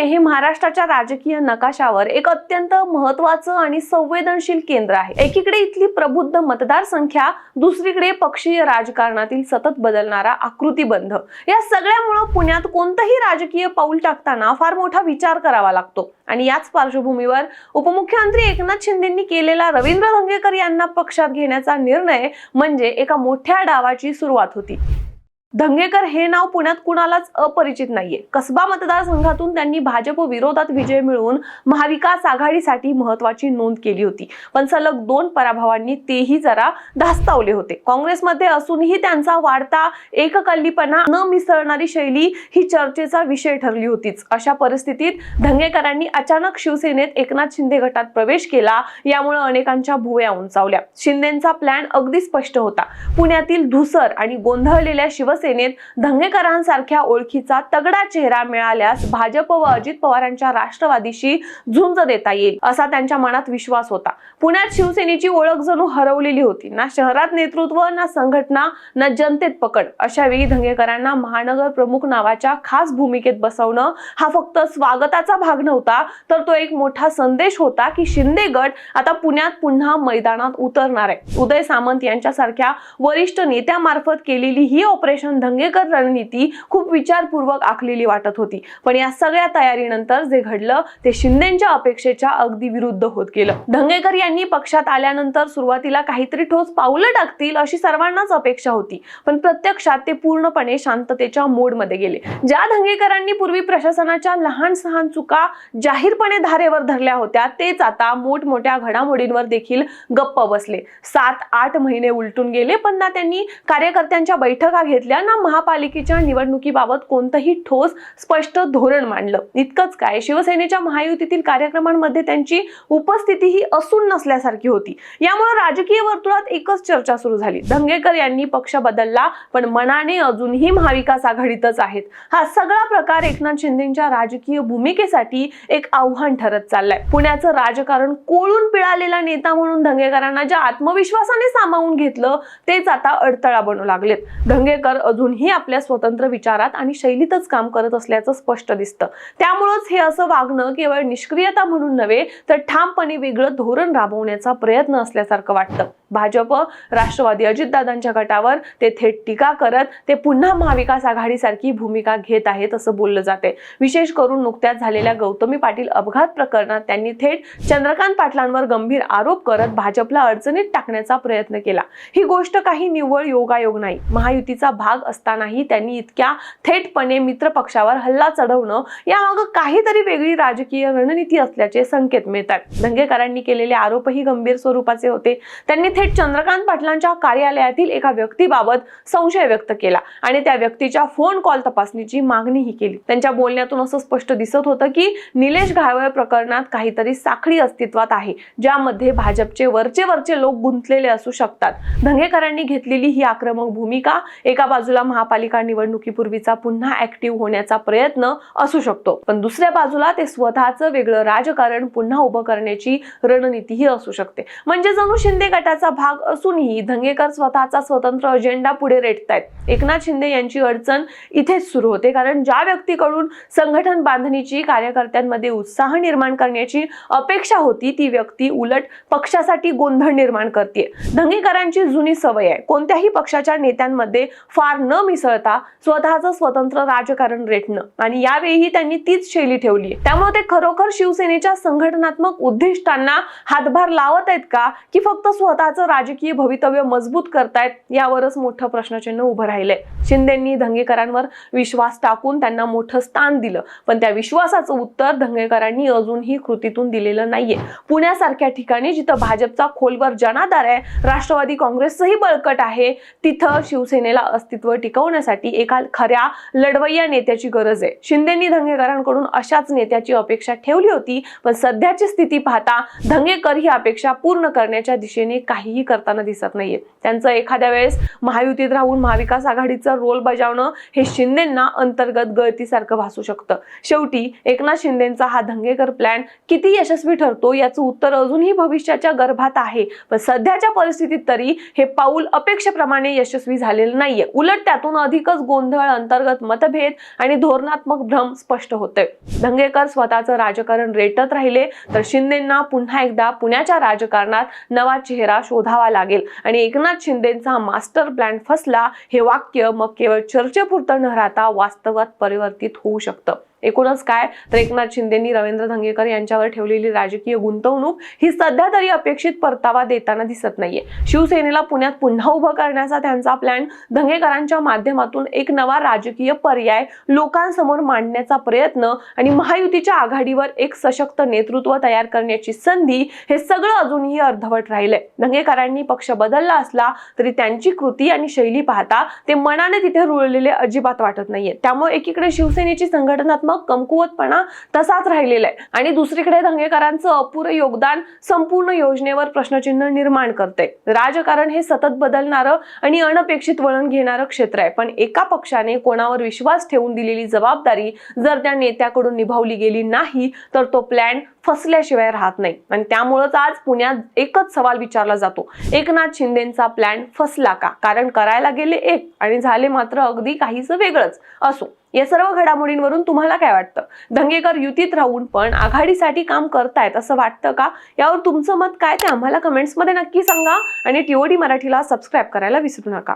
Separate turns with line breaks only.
हे महाराष्ट्राच्या राजकीय नकाशावर एक अत्यंत महत्वाचं आणि संवेदनशील केंद्र आहे. एकीकडे इथली प्रबुद्ध मतदारसंख्या दुसरीकडे पक्षीय राजकारणातील सतत बदलणारा आकृतीबंध या सगळ्यामुळं पुण्यात कोणतंही राजकीय पाऊल टाकताना फार मोठा विचार करावा लागतो. आणि याच पार्श्वभूमीवर उपमुख्यमंत्री एकनाथ शिंदेंनी केलेला रवींद्र धंगेकर यांना पक्षात घेण्याचा निर्णय म्हणजे एका मोठ्या डावाची सुरुवात होती. धंगेकर हे नाव पुण्यात कुणालाच अपरिचित नाहीये. कसबा मतदारसंघातून त्यांनी भाजप विरोधात विजय मिळवून महाविकास आघाडीसाठी महत्वाची नोंद केली होती. पण सलग दोन पराभवांनी तेही जरा धास्तावले होते. काँग्रेसमध्ये असूनही त्यांचा वाढता एककल्लीपणा न मिसळणारी शैली ही चर्चेचा विषय ठरली होतीच. अशा परिस्थितीत धंगेकरांनी अचानक शिवसेनेत एकनाथ शिंदे गटात प्रवेश केला. यामुळे अनेकांच्या भुवया उंचावल्या. शिंदेचा प्लॅन अगदी स्पष्ट होता. पुण्यातील धुसर आणि गोंधळलेल्या शिवसेनेत धंगेकरांसारख्या ओळखीचा तगडा चेहरा मिळाल्यास भाजप व अजित पवारांच्या राष्ट्रवादीशी झुंज देता येईल असा त्यांच्या मनात विश्वास होता. पुण्यात शिवसेनेची ओळख जणू हरवलेली होती. ना शहरात नेतृत्व ना संघटना ना जनतेत पकड अशा वेळी धंगेकरांना महानगर प्रमुख नावाच्या खास भूमिकेत बसवणं हा फक्त स्वागताचा भाग नव्हता तर तो एक मोठा संदेश होता की शिंदे गट आता पुण्यात पुन्हा मैदानात उतरणार आहे. उदय सामंत यांच्यासारख्या वरिष्ठ नेत्यामार्फत केलेली ही ऑपरेशन धंगेकर रणनीती खूप विचारपूर्वक आखलेली वाटत होती. पण या सगळ्या तयारीनंतर जे घडलं ते शिंदेच्या अपेक्षेच्या अगदी विरुद्ध होत गेलं. धंगेकर यांनी पक्षात आल्यानंतर सुरुवातीला काहीतरी ठोस पावलं टाकतील अशी सर्वांनाच अपेक्षा होती. पण प्रत्यक्षात ते पूर्णपणे शांततेच्या मोडमध्ये गेले. ज्या धंगेकरांनी पूर्वी प्रशासनाच्या लहान सहान चुका जाहीरपणे धारेवर धरल्या होत्या तेच आता मोठमोठ्या घडामोडींवर देखील गप्प बसले. सात आठ महिने उलटून गेले पण ना त्यांनी कार्यकर्त्यांच्या बैठका घेतल्या ना महापालिकेच्या निवडणुकीबाबत कोणतंही ठोस स्पष्ट धोरण मांडलं. इतकंच काय शिवसेनेच्या महायुतीतील कार्यक्रमांमध्ये त्यांची उपस्थिती ही असून नसल्यासारखी होती. यामुळे राजकीय वर्तुळात एकच चर्चा सुरू झाली. धंगेकर यांनी पक्ष बदलला पण मनाने अजूनही महाविकास आघाडीतच आहेत. हा सगळा प्रकार एकनाथ शिंदेच्या राजकीय भूमिकेसाठी एक आव्हान ठरत चाललाय. पुण्याचं राजकारण कोळून पिळालेला नेता म्हणून धंगेकरांना ज्या आत्मविश्वासाने सामावून घेतलं तेच आता अडथळा बनू लागलेत. धंगेकर अजूनही आपल्या स्वतंत्र विचारात आणि शैलीतच काम करत असल्याचं स्पष्ट दिसतं. त्यामुळंच हे असं वागणं केवळ निष्क्रियता म्हणून नव्हे तर ठामपणे वेगळं धोरण राबवण्याचा प्रयत्न असल्यासारखं वाटतं. भाजप राष्ट्रवादी अजितदादांच्या गटावर ते थेट टीका करत ते पुन्हा महाविकास आघाडीसारखी भूमिका घेत आहेत असं बोललं जाते. विशेष करून नुकत्याच झालेल्या गौतमी पाटील अपघात प्रकरणात त्यांनी थेट चंद्रकांत पाटलांवर गंभीर आरोप करत भाजपला अडचणीत टाकण्याचा प्रयत्न केला. ही गोष्ट काही निव्वळ योगायोग नाही. महायुतीचा भाग असतानाही त्यांनी इतक्या थेटपणे मित्र पक्षावर हल्ला चढवणं यामागं काहीतरी वेगळी राजकीय रणनीती असल्याचे संकेत मिळतात. दंगेकरांनी केलेले आरोपही गंभीर स्वरूपाचे होते. त्यांनी थेट चंद्रकांत पाटलांच्या कार्यालयातील एका व्यक्तीबाबत संशय व्यक्त केला आणि त्या व्यक्तीच्या फोन कॉल तपासणीची मागणीही केली. त्यांच्या बोलण्यातून असं स्पष्ट दिसत होतं की निलेश घायवळ प्रकरणात काहीतरी साखळी अस्तित्वात आहे ज्यामध्ये भाजपचे वरचे वरचे लोक गुंतलेले असू शकतात. धंगेकरांनी घेतलेली ही आक्रमक भूमिका एका बाजूला महापालिका निवडणुकीपूर्वीचा पुन्हा ऍक्टिव्ह होण्याचा प्रयत्न असू शकतो पण दुसऱ्या बाजूला ते स्वतःचं वेगळं राजकारण पुन्हा उभं करण्याची रणनीतीही असू शकते. म्हणजे जणू शिंदे गटाचा भाग असूनही धंगेकर स्वतःचा स्वतंत्र अजेंडा पुढे रेटतायत. एकनाथ शिंदे यांची अडचण इथेच सुरू होते कारण ज्या व्यक्तीकडून संघटन बांधणीची कार्यकर्त्यांमध्ये उत्साह निर्माण करण्याची अपेक्षा होती ती व्यक्ती उलट पक्षासाठी गोंधळ निर्माण करते धंगेकरांची जुनी सवय आहे. कोणत्याही पक्षाच्या नेत्यांमध्ये फार न मिसळता स्वतःचं स्वतंत्र राजकारण रेटणं. आणि यावेळीही त्यांनी तीच शैली ठेवली त्यामुळे ते खरोखर शिवसेनेच्या संघटनात्मक उद्दिष्टांना हातभार लावत आहेत का? की फक्त स्वतःच राजकीय भवितव्य मजबूत करतायत यावरच मोठं प्रश्नचिन्ह उभं राहिले शिंदेंनी धंगेकरांवर विश्वास टाकून त्यांना मोठं स्थान दिलं. पण त्या विश्वासाचं उत्तर धंगेकरांनी अजूनही कृतीतून दिलेलं नाहीये. पुण्यासारख्या ठिकाणी जिथं भाजपचा खोलवर जनाधार आहे राष्ट्रवादी काँग्रेसही बळकट आहे तिथं शिवसेनेला अस्तित्व टिकवण्यासाठी एका खऱ्या लढवय्या नेत्याची गरज आहे. शिंदेंनी धंगेकरांकडून अशाच नेत्याची अपेक्षा ठेवली होती पण सध्याची स्थिती पाहता धंगेकर ही अपेक्षा पूर्ण करण्याच्या दिशेने काही काहीही करताना दिसत नाहीये. त्यांचं एखाद्या वेळेस महायुतीत राहून महाविकास आघाडीचा रोल बजावणं हे शिंदेंना अंतर्गत गळतीसारखं भासू शकतं. शेवटी एकनाथ शिंदेचा हा धंगेकर प्लॅन किती यशस्वी ठरतो याचं उत्तर अजूनही भविष्याच्या गर्भात आहे. पण सध्याच्या परिस्थितीत तरी हे पाऊल अपेक्षेप्रमाणे यशस्वी झालेलं नाहीये. उलट त्यातून अधिकच गोंधळ अंतर्गत मतभेद आणि धोरणात्मक भ्रम स्पष्ट होते धंगेकर स्वतःचं राजकारण रेटत राहिले तर शिंदेंना पुन्हा एकदा पुण्याच्या राजकारणात नवा चेहरा शोधावा लागेल. आणि एकनाथ शिंदेचा मास्टर प्लॅन फसला हे वाक्य मग केवळ चर्चेपुरतं न राहता वास्तवात परिवर्तित होऊ शकतं. एकूणच काय? तर एकनाथ शिंदेनी रवींद्र धंगेकर यांच्यावर ठेवलेली राजकीय गुंतवणूक ही सध्या तरी अपेक्षित परतावा देताना दिसत नाहीये. शिवसेनेला पुण्यात पुन्हा उभं करण्याचा त्यांचा प्लॅन धंगेकरांच्या माध्यमातून एक नवा राजकीय पर्याय लोकांसमोर मांडण्याचा प्रयत्न आणि महायुतीच्या आघाडीवर एक सशक्त नेतृत्व तयार करण्याची संधी हे सगळं अजूनही अर्धवट राहिलंय. धंगेकरांनी पक्ष बदलला असला तरी त्यांची कृती आणि शैली पाहता ते मनाने तिथे रुळलेले अजिबात वाटत नाहीये. त्यामुळे एकीकडे शिवसेनेची संघटनात्मक कमकुवतपणा तसाच राहिलेला आहे. आणि दुसरीकडे धंगेकरांचं अपुरं योगदान संपूर्ण योजनेवर प्रश्नचिन्ह निर्माण करते राजकारण हे सतत बदलणारं आणि अनपेक्षित वळण घेणारं क्षेत्र आहे. पण एका पक्षाने कोणावर विश्वास ठेवून दिलेली जबाबदारी जर त्या नेत्याकडून निभावली गेली नाही तर तो प्लॅन फसल्याशिवाय राहत नाही. आणि त्यामुळेच आज पुण्यात एकच सवाल विचारला जातो. एकनाथ शिंदेचा प्लॅन फसला का? कारण करायला गेले एक आणि झाले मात्र अगदी काहीच वेगळंच असो. या सर्व घडामोडींवरून तुम्हाला काय वाटतं? धंगेकर युतीत राहून पण आघाडीसाठी काम करतायत असं वाटतं का? यावर तुमचं मत काय? ते आम्हाला कमेंट्समध्ये नक्की सांगा आणि टीओडी मराठीला सबस्क्राईब करायला विसरू नका.